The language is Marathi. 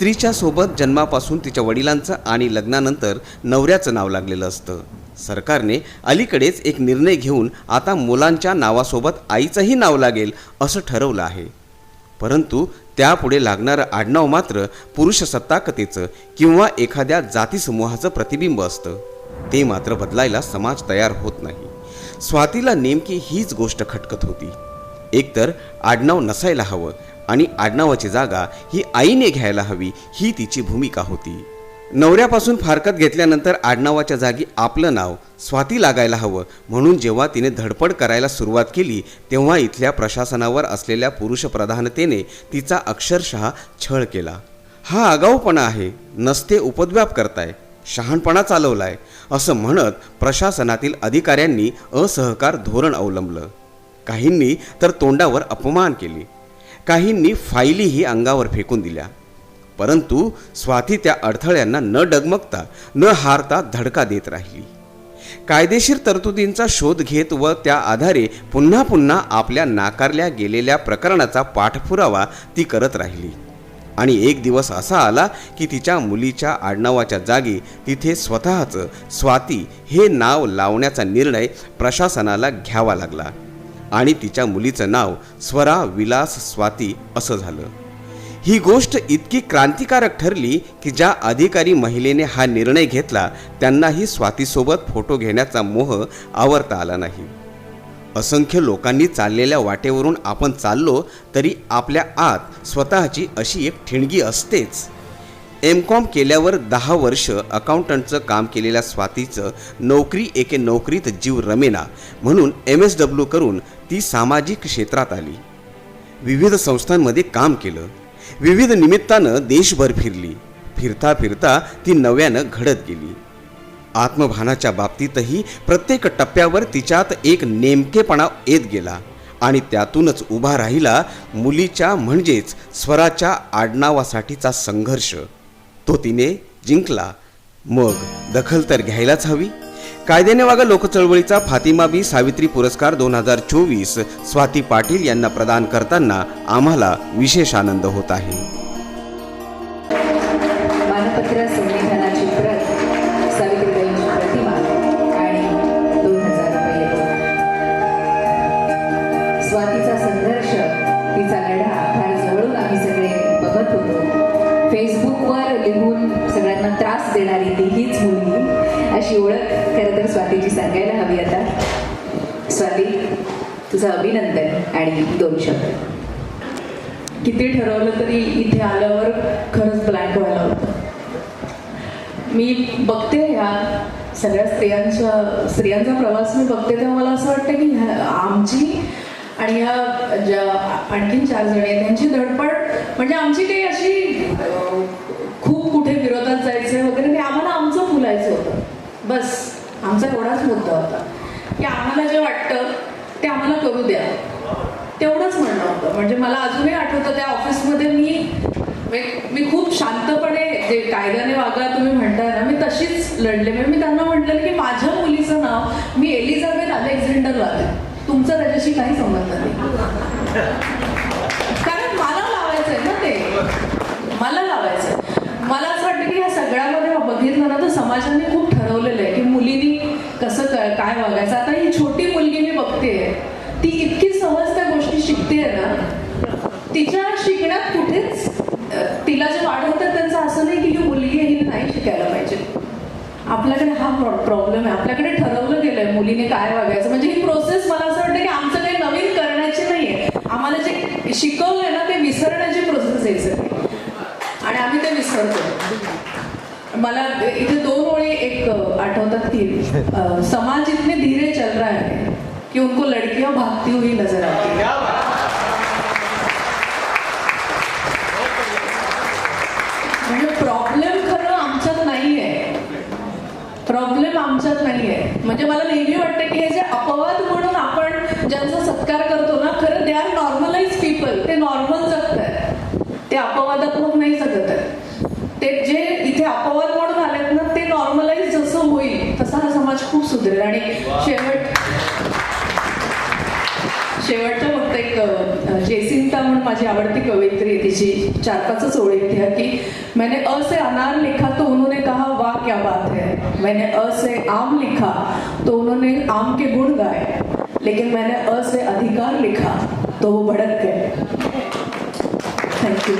स्त्रीच्या सोबत जन्मापासून तिच्या वडिलांचं आणि लग्नानंतर नवऱ्याचं नाव लागलेलं असतं. सरकारने अलीकडेच एक निर्णय घेऊन आता मुलांच्या नावासोबत आईचंही नाव लागेल असं ठरवलं आहे. परंतु त्यापुढे लागणारं आडनाव मात्र पुरुषसत्ताकतेचं किंवा एखाद्या जातीसमूहाचं प्रतिबिंब असतं. ते मात्र बदलायला समाज तयार होत नाही. स्वातीला नेमकी हीच गोष्ट खटकत होती. एकतर आडनाव नसायला हवं आणि आडनावाची जागा ही आईने घ्यायला हवी ही तिची भूमिका होती. नवऱ्यापासून फारकत घेतल्यानंतर आडनावाच्या जागी आपलं नाव स्वाती लागायला हवं म्हणून जेव्हा तिने धडपड करायला सुरुवात केली तेव्हा इथल्या प्रशासनावर असलेल्या पुरुषप्रधानतेने तिचा अक्षरशः छळ केला. हा आगाऊपणा आहे नसते उपद्व्याप करताय शहाणपणा चालवलाय असं म्हणत प्रशासनातील अधिकाऱ्यांनी असहकार धोरण अवलंबलं. काहींनी तर तोंडावर अपमान केले. काहींनी फाईलीही अंगावर फेकून दिल्या. परंतु स्वाती त्या अडथळ्यांना न डगमगता न हारता धडका देत राहिली. कायदेशीर तरतुदींचा शोध घेत व त्या आधारे पुन्हा पुन्हा आपल्या नाकारल्या गेलेल्या प्रकरणाचा पाठपुरावा ती करत राहिली. आणि एक दिवस असा आला की तिच्या मुलीच्या आडनावाच्या जागी तिथे स्वतःचं स्वाती हे नाव लावण्याचा निर्णय प्रशासनाला घ्यावा लागला. आणि तिच्या मुलीचं नाव स्वरा विलास स्वाती असं झालं. ही गोष्ट इतकी क्रांतिकारक ठरली की ज्या अधिकारी महिलेने हा निर्णय घेतला त्यांनाही स्वातीसोबत फोटो घेण्याचा मोह आवरता आला नाही. असंख्य लोकांनी चाललेल्या वाटेवरून आपण चाललो तरी आपल्या आत स्वतःची अशी एक ठिणगी असतेच. एम कॉम केल्यावर दहा वर्ष अकाउंटंटचं काम केलेल्या स्वातीचं नोकरी एके नोकरीत जीव रमेना म्हणून एम एस डब्ल्यू करून ती सामाजिक क्षेत्रात आली. विविध संस्थांमध्ये काम केलं. विविध निमित्तानं देशभर फिरली. फिरता फिरता ती नव्यानं घडत गेली. आत्मभानाच्या बाबतीतही प्रत्येक टप्प्यावर तिच्यात एक नेमकेपणा येत गेला आणि त्यातूनच उभा राहिला मुलीच्या म्हणजेच स्वराच्या आडनावासाठीचा संघर्ष. तो तिने जिंकला. मग दखल तर घ्यायलाच हवी. कायद्याने वागा लोकचळवळीचा फातिमा बी सावित्री पुरस्कार दोन हजार चोवीस स्वाती पाटील यांना प्रदान करताना आम्हाला विशेष आनंद होत आहे. लिहून सगळ्यांना त्रास देणारी ती हीच मुलगी. अशी ओळख खरं तर स्वातीची सांगायला हवी आता. स्वाती तुझं अभिनंदन आणि दोन शब्द. किती ठरवलं तरी इथे आल्यावर खरंच ब्लँक व्हायला होतं. मी बघते ह्या सगळ्या स्त्रियांच्या स्त्रियांचा प्रवास मी बघते तेव्हा मला असं वाटतं की ह्या- आमची आणि ह्या ज्या आणखीन चार जणी आहेत त्यांची धडपड म्हणजे आमची काही अशी अं, खूप कुठे विरोधात जायचं वगैरे नाही आम्हाला आमचं फुलायचं होतं बस आमचा एवढाच मुद्दा होता. की आम्हाला जे वाटतं ते आम्हाला करू द्या. तेवढंच म्हणणं होतं. म्हणजे मला अजूनही आठवतं त्या ऑफिसमध्ये मी मी- मी खूप शांतपणे जे कायद्याने वागा तुम्ही म्हणताय ना मी तशीच लढले. म्हणजे मी त्यांना म्हटलं की माझ्या मुलीचं नाव मी एलिझाबेथ अलेक्झांडर लावले तुमचा त्याच्याशी काही संबंध नाही. कारण मला लावायचंय ना ते. मला लावायचंय. मला असं वाटतं की ह्या सगळ्यामध्ये बघितलं ना तर समाजाने खूप ठरवलेलं आहे की मुलीनी कसं काय काय वागायचं. आता ही छोटी मुलगी मी बघते ती इतकी सहज त्या गोष्टी शिकते ना. तिच्या शिकण्यात कुठेच तिला जे वाढवतात त्यांचं असं नाही की ही मुलगी आहे नाही शिकायला पाहिजे. आपल्याकडे हा प्रॉब्लेम आहे. आपल्याकडे ठरवलं गेलंय मुलीने काय वागायचं. म्हणजे ही प्रोसेस मला असं वाटतं की आमचं काही नवीन करण्याची नाहीये. आम्हाला जे शिकवलंय ना ते विसरण्याची प्रोसेस यायचं आणि आम्ही ते विसरतो मला इथे दोन ओळी एक आठवतात की अ, समाज इतने धीरे चल रहा है कि उनको लड़कियां भागती हुई नजर आती है. म्हणजे प्रॉब्लेम खरं आमच्यात नाहीये प्रॉब्लेम आमच्यात नाहीये म्हणजे मला नेहमी वाटतं की हे जे अपवाद म्हणून आपण ज्यांचा सत्कार करतो ना खरं दे आर नॉर्मलाइज पीपल ते नॉर्मल जगत आहेत ते अपवादात्मक नाही जगत. आहेत ते जे जिथे अपवाद म्हणून आलेत ना ते नॉर्मलाइज जसं होईल तसा हा समाज खूप सुधरेल. आणि शेवट शेवटचं फक्त एक जेसिंता म्हणून माझी आवडती कवयित्री तिची चार पाचच ओळ आहेत की मैंने अ से अनार लिखा तो उन्होंने कहा वाह क्या बात है. मैंने अ से आम लिखा तो उन्होंने आम के गुण गाए. लेकिन मैंने अ से अधिकार लिखा तो वो भड़क गए. Thank you